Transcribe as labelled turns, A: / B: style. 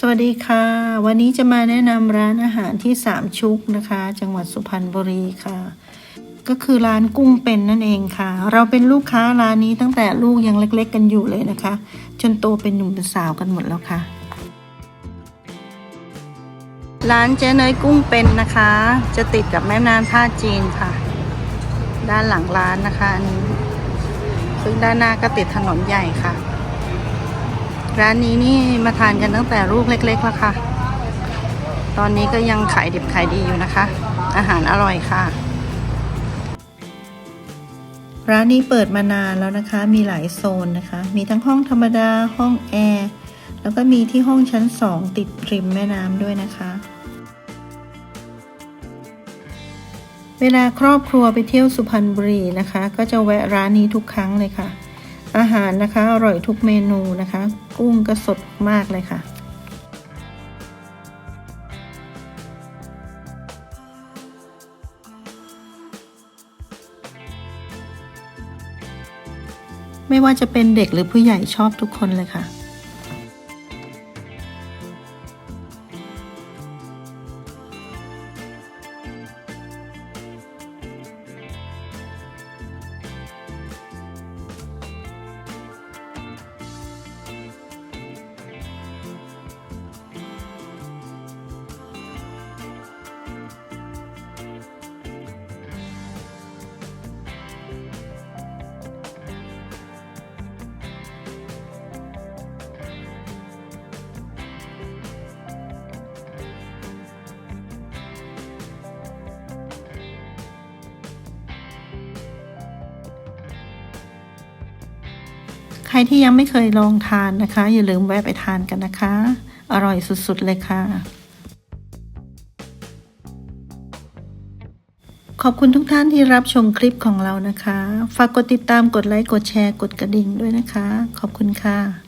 A: สวัสดีค่ะ วันนี้จะมาแนะนำร้านอาหารที่สามชุกนะคะ จังหวัดสุพรรณบุรีค่ะ ก็คือร้านกุ้งเป็นนั่นเองค่ะ เราเป็นลูกค้าร้านนี้ตั้งแต่ลูกยังเล็ก ๆ กันอยู่เลยนะคะ จนโตเป็นหนุ่มเป็นสาวกันหมดแล้วค่ะ ร้านเจ๊เนยกุ้งเป็นนะคะ จะติดกับแม่น้ำท่าจีนค่ะ ด้านหลังร้านนะคะอันนี้ซึ่งด้านหน้าก็ติดถนนใหญ่ค่ะ ร้านนี้นี่มาทานกันตั้งแต่ลูกเล็กๆแล้วค่ะ ตอนนี้ก็ยังขายดิบขายดีอยู่นะคะ อาหารอร่อยค่ะ ร้านนี้เปิดมานานแล้วนะคะ มีหลายโซนนะคะ มีทั้งห้องธรรมดา ห้องแอร์ แล้วก็มีที่ห้องชั้นสองติดริมแม่น้ำด้วยนะคะ เวลาครอบครัวไปเที่ยวสุพรรณบุรีนะคะ ก็จะแวะร้านนี้ทุกครั้งเลยค่ะ อาหารนะคะ อร่อยทุกเมนูนะคะ กุ้งก็สดมากเลยค่ะไม่ว่าจะเป็นเด็กหรือผู้ใหญ่ชอบทุกคนเลยค่ะ ใครที่ยังไม่เคยลองทานนะคะ อย่าลืมแวะไปทานกันนะคะ อร่อยสุดๆเลยค่ะ ขอบคุณทุกท่านที่รับชมคลิปของเรานะคะ ฝากกดติดตามกดไลค์กดแชร์กดกระดิ่งด้วยนะคะ ขอบคุณค่ะ